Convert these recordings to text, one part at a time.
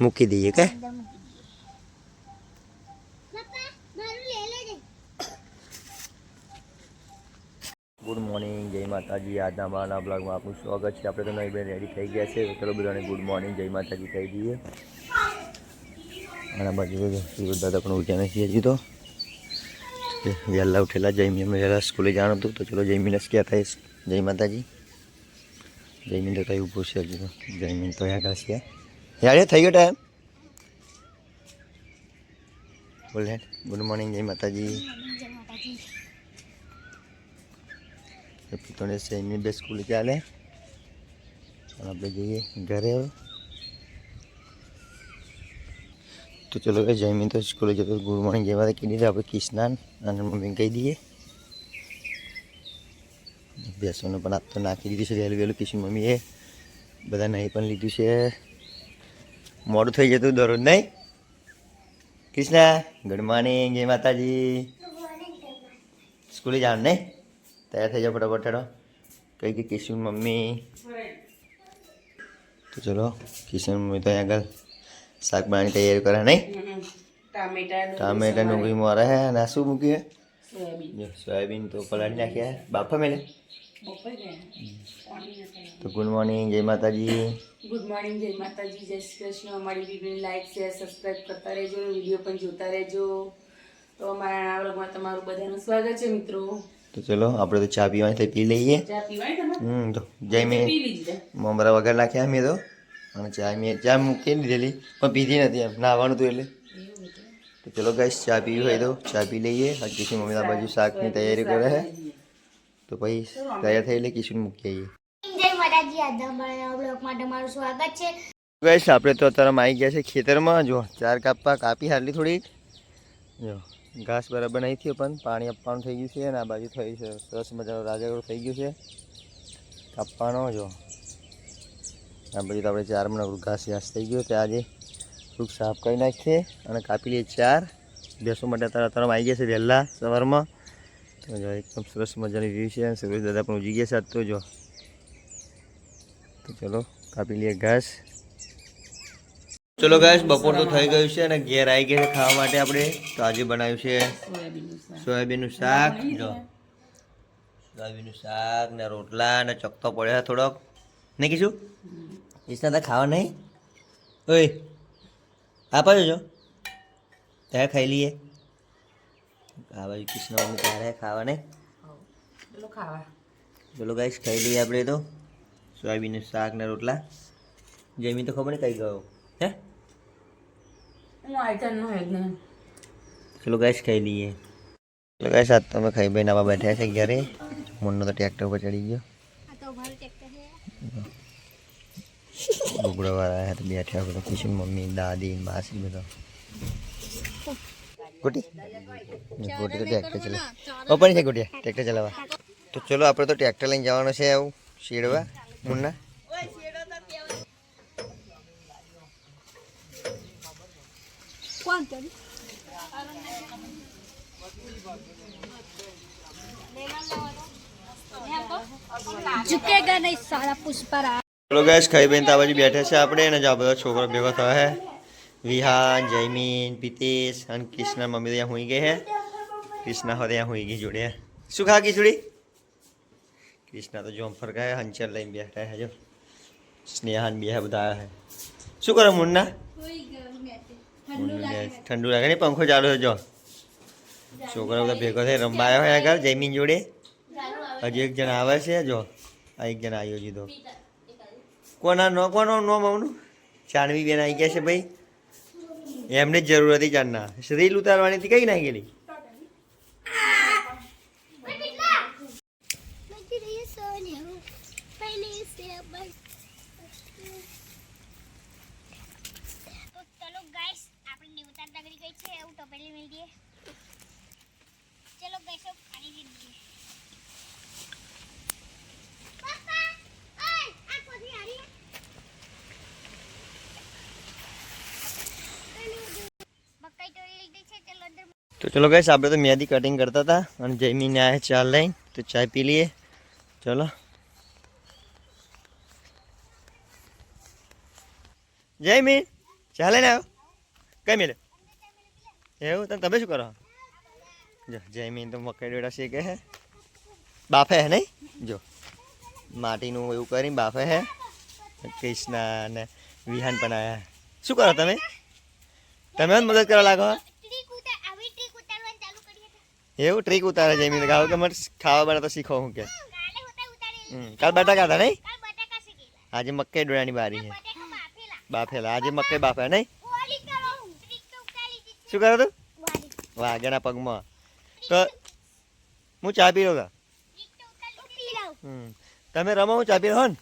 મૂકી દઈએ કે? અંદર મૂકી દઈએ. પપ્પા મારું લે લેજે. ગુડ મોર્નિંગ જય માતાજી. આજના અમારા બ્લોગમાં આપનું સ્વાગત છે. આપણે તો નહીં બેન રેડી થઈ ગયા છે. ચલો બધાને ગુડ મોર્નિંગ જય માતાજી કહી દઈએ. અને બાજુ દાદા પણ ઉઠ્યા નથી હજી તો. વહેલા ઉઠેલા જયમી અમે વહેલા સ્કૂલે જવાનું હતું. તો ચલો જયમીને ક્યાં થાય? જય માતાજી. જયમીન તો કઈ ઊભું છે હજી તો જયમીન તો આગળ છે યાર થઈ ગયો ટાઈમ બોલે ગુડ મોર્નિંગ જય માતાજી જય માતાજી પિત્તોને સેમી બે સ્કૂલ ચાલે અને આપણે જઈએ ઘરે હવે તો ચલો કે જયમીન તો સ્કૂલે જતો ગુડ મોર્નિંગ જય માતા કહી દીધું આપણે કિસનાન અને મમ્મીને કહી દઈએ બેસવાનું પણ આપ તો નાખી દીધું છે વહેલું વહેલું કિશન મમ્મીએ. બધા નહીં પણ લીધું છે. મોડું થઈ જતું દરરોજ નહીં? કૃષ્ણા ગુડ મોર્નિંગ જય માતાજી. સ્કૂલે જવાનું નહીં? તૈયાર થઈ જાઓ ફટાફટ ઠેડો કઈ કે કિશન મમ્મી. તો ચલો કિશન મમ્મી તો અહીંયા આગળ શાક બનાવવાની તૈયારી કરે નહીં? ટામેટા ડુંગળી મોરે હે અને શું મૂક્યું હે સોયાબીન તો પલાળી નાખ્યા. બાફા મેલે. તો ગુડ મોર્નિંગ જય માતાજી. ગુડ મોર્નિંગ જય માતાજી જય શ્રી કૃષ્ણ. અમારી વીડિયો લાઈક શેર સબસ્ક્રાઈબ કરતા રહેજો વીડિયો પણ જોતા રહેજો. તો અમારા આ તમારું બધાનું સ્વાગત છે મિત્રો. તો ચલો આપણે તો ચા પીવાની થઈ પી લઈએ. ચા પીવાય હમ તો જય મેં. મમરા વગર નાખ્યા મેં તો. અને ચા મેં ચા મૂકી લીધેલી પણ પીધી નથી એમ. નાવાનું હતું એટલે. તો ચલો ગાઈશ ચા પીવી હોય તો ચા પી લઈએ. હજી મમ્મી બાજુ શાકની તૈયારી કરે છે. તો પછી તૈયાર થઈ એટલે કિશન મૂકી આવીએ. જય માતાજી આજના બ્લોગમાં તમારું સ્વાગત છે. ગાઈસ આપણે તો અત્યારે આવી ગયા છે ખેતરમાં. જો ચાર કાપવા કાપી હાલી થોડીક. જો ઘાસ બરાબર નહીં થયો પણ પાણી આપવાનું થઈ ગયું છે અને આ બાજુ થઈ છે સરસ મજાનો રાજગરો થઈ ગયું છે. કાપવાનો જો. આ બાજુ તો આપણે ચાર મહિના ઘાસ ઘાસ થઈ ગયો તે આજે થોડુંક સાફ કરી નાખીએ અને કાપી લઈએ ચાર. બેસો માટે અત્યારે અત્યારે આવી ગયા છે વહેલા સવારમાં. એકદમ સરસ મજાની વ્યૂ છે. સુરેશ દાદા પણ ઉજી ગયા આજ તો જો. તો ચલો, કાપી લઈએ ઘાસ. ચલો ગાઈસ બપોર તો થઈ ગયું છે અને ઘેર આવી ગયા છે ખાવા માટે આપણે. તો આજે બનાવ્યું છે સોયાબીનનું શાક. જો. સોયાબીનનું શાક ને રોટલા ને ચકતો પડ્યા થોડોક. નહીં કીધું? ઈસના ખાવા નહીં. ઓય. આપા જો. ત્યાં ખાઈ લઈએ. આ બાજુ કૃષ્ણ મમ્મી ત્યારે ખાવા નહીં ચલો ખાવા. ચલો ગાઈશ ખાઈ લઈએ આપણે તો. સોયાબીનનું શાક ને રોટલા. જમી તો ખબર નહીં કઈ ગયો. હે? હું આઈટમ નો હેડ ને ચલો ગાઈશ ખાઈ લઈએ. ચલો ગાઈશ આજ તમે ખાઈ ભાઈ નવા બેઠા છે ઘરે. મુન્નો તો ટ્રેક્ટર ઉપર ચડી ગયો. આ તો મારું ટ્રેક્ટર છે. બુગડો વાળા બેઠા બધા. ખુશી મમ્મી દાદી માસી બધા. ગોટી ગોટી તો ટ્રેક્ટર ચલાવ ઓપન છે ગોટી ટ્રેક્ટર ચલાવવા તો ચલો આપણે તો ટ્રેક્ટર લઈને જવાનું છે આવું શેડવા મુન્ના કોણ કર્યું ઝુકેગા નહીં સારા પુષ્પરા ચલો ગાઈસ ખાઈ બેન તો આ બાજુ બેઠા છે આપણે અને જો આ બધા છોકરો ભેગો થયો છે વિહાન જયમીન પિતેશ અને કૃષ્ણ મમ્મી ત્યાં હોઈ ગઈ હે. કૃષ્ણ હવે ત્યાં હુઈ ગઈ જોડે શું ખા ખીચડી કૃષ્ણ તો જોમ ગયા હંચર લઈને બેઠા હે જો. સ્નેહાન બે બધા આવ્યા હે. શું કરો મુન્ના. ઠંડુ લાગે. ને પંખો ચાલુ છે જો. છોકરા બધા ભેગો થઈ રમવા આવ્યા હોય આગળ જયમીન જોડે? હજી એક જણ આવે છે જો. આ એક જણ આવ્યો જીધો કોના નો કોનો નો મમનું? ચાણવી બેન આવી ગયા છે ભાઈ. એમને જરૂર હતી ચાંદના રીલ ઉતારવાની હતી, કઈ ના ગયેલી ચલો ગઈ છે પાણી પી લઈએ પપ્પા ઓય આ કોથી આરી મકાઈ તોડી લીધી છે ચલો અંદર તો ચલો ગઈશ આપણે તો મેદી કટિંગ કરતા હતા અને જયમીને આયા ચા લઈને, તો ચા પી લઈએ. ચલો. જયમીન, ચા ચાલે ને આવો કઈ મિલે? એવું? તમે તમે શું કરો? જો, જયમીન તો મકાઈ ડોડા શેકે હે? બાફે હે નહીં? જો. માટીનું એવું કરીને બાફે હે. કૃષ્ણ ને વિહાન પણ આવ્યા શું કરો તમે? તમે મદદ કરવા લાગો ટ્રીક ઉતાર આવી ટ્રીક ઉતારવાનું ચાલુ કરીએ તો એવું ટ્રીક ઉતારે જમીન ગાવ કે મને ખાવા બનાવતા શીખો હું કે. કાલે બટાકા હતા નહીં? આજે મકાઈ ડોળાની બારી છે. બાફેલા. આજે મકાઈ બાફે નહીં? શું કરો તું? વાઘના પગમાં. તો હું ચા પી હમ. તમે રમો હું ચા પી રહો ને?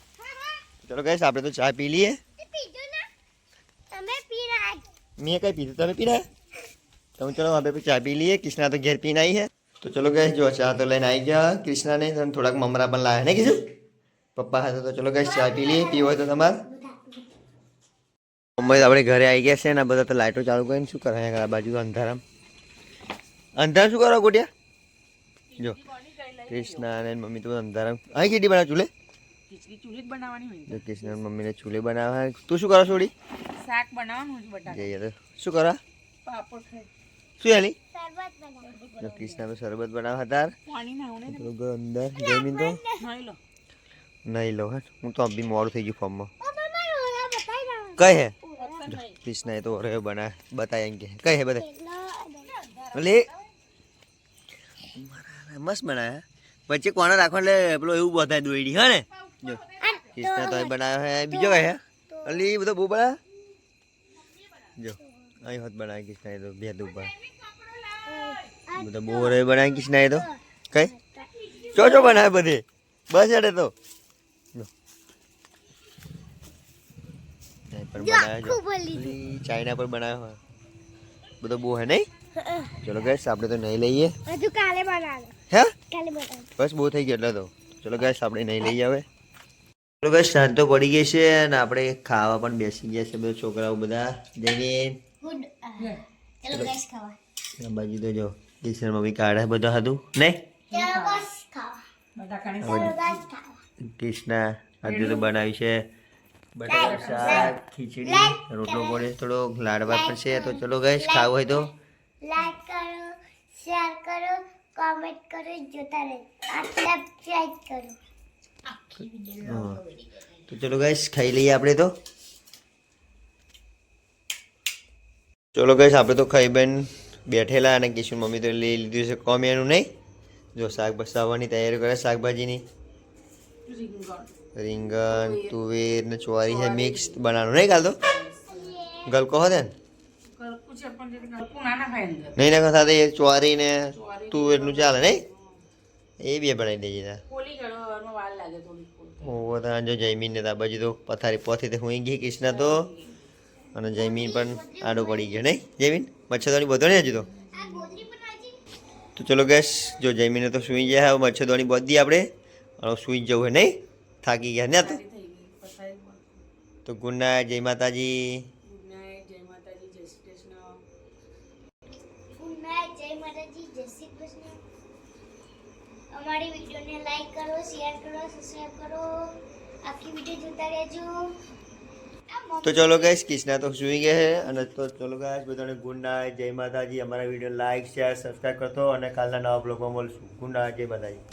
ચલો કહીશ આપણે તો ચા પી લઈએ. રહ્યા મેં કઈ પીધું? તમે તો હું ચલો આપણે ચા પી લઈએ કૃષ્ણા તો ઘેર પીને આવી હે તો ચલો ગઈશ જો ચા તો લઈને આવી ગયા કૃષ્ણાને અને થોડાક મમરા પણ લાવ્યા નહીં કીધું પપ્પા હતા તો ચલો ગઈશ ચા પી લઈએ પીવો તો તમારે મમ્મી આપણે ઘરે આવી ગયા છે ને બધા તો લાઇટો ચાલુ કરીને શું કરે આ બાજુ અંધારામ અંધાર શું કરો ગોટિયા જો કૃષ્ણા અને મમ્મી તો અંધારામ અહીં કેટલી બનાવ ચૂલે જો કૃષ્ણ અને મમ્મીને ચૂલે બનાવવા તું શું કરો છોડી શાક બનાવવાનું શું કરો પાપડ શું હેલી? કૃષ્ણ શરબત બનાવ હતા અંદર. જમીન તો? નહીં લો. હે. હું તો બી મોડું થઈ ગયું ફોર્મમાં. પપ્પા મારો ઓલા બતાઈ દો કઈ હે? વરસાદ નહીં કૃષ્ણ એ તો ઓરે બના બતાય એમ કે. કઈ હે બતાય લે મસ્ત બનાયા વચ્ચે કોને રાખો એટલે પેલો એવું બધાય દોયડી હે ને? જો કૃષ્ણ તો એ બનાવ્યો હે. બીજો કઈ હે? અલી બધો બહુ બનાવ્યો જો. અહીં હોત બનાવી કૃષ્ણ એ તો ભેદ ઉપર. બધા બહુ રે બનાવી કૃષ્ણ એ તો. કઈ? ચો ચો બનાવે બધે. બસ એટલે તો. ચાઇના પર બનાવ્યો હોય. બધો બહુ હે નહીં? ચલો ગેસ આપણે તો નહીં લઈએ. હજુ કાલે બનાવો. હે? કાલે બનાવો. બસ બહુ થઈ ગયો એટલે તો. ચલો ગેસ આપણે નહીં લઈ આવે. ચલો ગેસ શાંતો તો પડી ગઈ છે અને આપણે ખાવા પણ બેસી ગયા છે બધા છોકરાઓ બધા. જઈને ચલો ગેસ ખાવા. બાજુ તો જો કિશન મમ્મી કાઢે બધા હતું નહીં ચલો ગેસ ખાવા. કૃષ્ણા આજુ તો બનાવ્યું છે. બટાકા શાક ખીચડી રોટલો પડે થોડો લાડવા પણ છે. તો ચલો ગેસ ખાવું હોય તો. લાઈક કરો શેર કરો કોમેન્ટ કરો જોતા રહે. આટલા કરો. હા. તો ચલો ગાઈસ ખાઈ લઈએ આપણે તો. ચલો ગાઈસ આપણે તો ખાઈ બેન બેઠેલા અને કિશોર મમ્મી તો લઈ લીધું છે કોમ એનું નહીં? જો શાક બસાવવાની તૈયારી કરે શાકભાજીની. રીંગણ તુવેર. ને ચોરી છે મિક્સ બનાવવાનું. નહીં કાલ તો ગલકો હોતે ને નહીં ના સાથે એ ચોરી ને તુવેરનું ચાલે નહીં? એ બી બનાવી દેજે તા કોલી ગળવામાં વાર લાગે થોડી કોલ ઓવો તો જો જયમીન ને તા બાજુ તો પથારી પોથી તે હું ગઈ કૃષ્ણ તો. અને જયમીન પણ આડો પડી ગયો. નહીં, જયમીન? મચ્છરદાની બધો હજુ તો. તો ચલો ગેસ જો જયમીને તો સુઈ ગયા, હવે મચ્છરદાની બધી આપણે. હવે સુઈ જવું હોય નહીં? થાકી ગયા, ને તો? તો ગુડ નાઇટ, જય માતાજી. અમારી વિડીયોને લાઈક કરો શેર કરો સબસ્ક્રાઈબ કરો. આખી વીડિયો જોતા રહેજો. તો ચલો ગાઈશ કિષ્ણા તો સુઈ ગયા છે અને તો ચલો ગાઈશ બધાને ગુડ નાઇટ જય માતાજી. અમારા વીડિયો લાઈક શેર સબસ્ક્રાઈબ કરતો અને કાલના નવા બ્લોગમાં મળશું. ગુડ નાઇટ જય માતાજી.